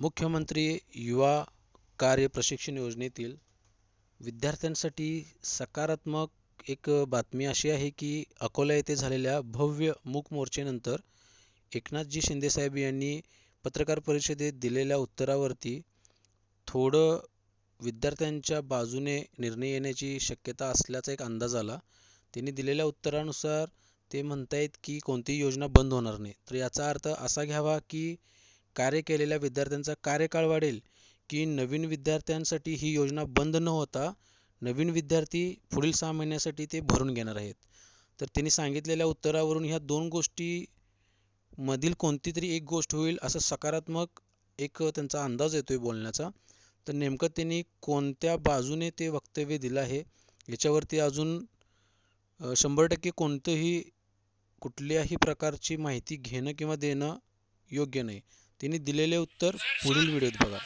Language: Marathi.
मुख्यमंत्री युवा कार्य प्रशिक्षण योजनेतील विद्यार्थ्यांसाठी सकारात्मक एक बातमी अशी आहे की अकोला येथे झालेल्या भव्य मूक मोर्चेनंतर एकनाथजी शिंदेसाहेब यांनी पत्रकार परिषदेत दिलेल्या उत्तरावरती थोडं विद्यार्थ्यांच्या बाजूने निर्णय येण्याची शक्यता असल्याचा एक अंदाज आला. त्यांनी दिलेल्या उत्तरानुसार ते म्हणतायत की कोणतीही योजना बंद होणार नाही. तर याचा अर्थ असा घ्यावा की कार्य केलेल्या विद्यार्थ्यांचा कार्यकाळ वाढेल की नवीन विद्यार्थ्यांसाठी ही योजना बंद न होता नवीन विद्यार्थी पुढील सहा महिन्यासाठी ते भरून घेणार आहेत. तर त्यांनी सांगितलेल्या उत्तरावरून ह्या दोन गोष्टी मधील कोणती तरी एक गोष्ट होईल असं सकारात्मक एक त्यांचा अंदाज येतोय बोलण्याचा. तर नेमकं त्यांनी कोणत्या बाजूने ते वक्तव्य दिलं आहे? याच्यावरती अजून शंभर टक्के कोणतंही कुठल्याही प्रकारची माहिती घेणं किंवा देणं योग्य नाही. त्यांनी दिलेले उत्तर पुढील व्हिडिओत बघा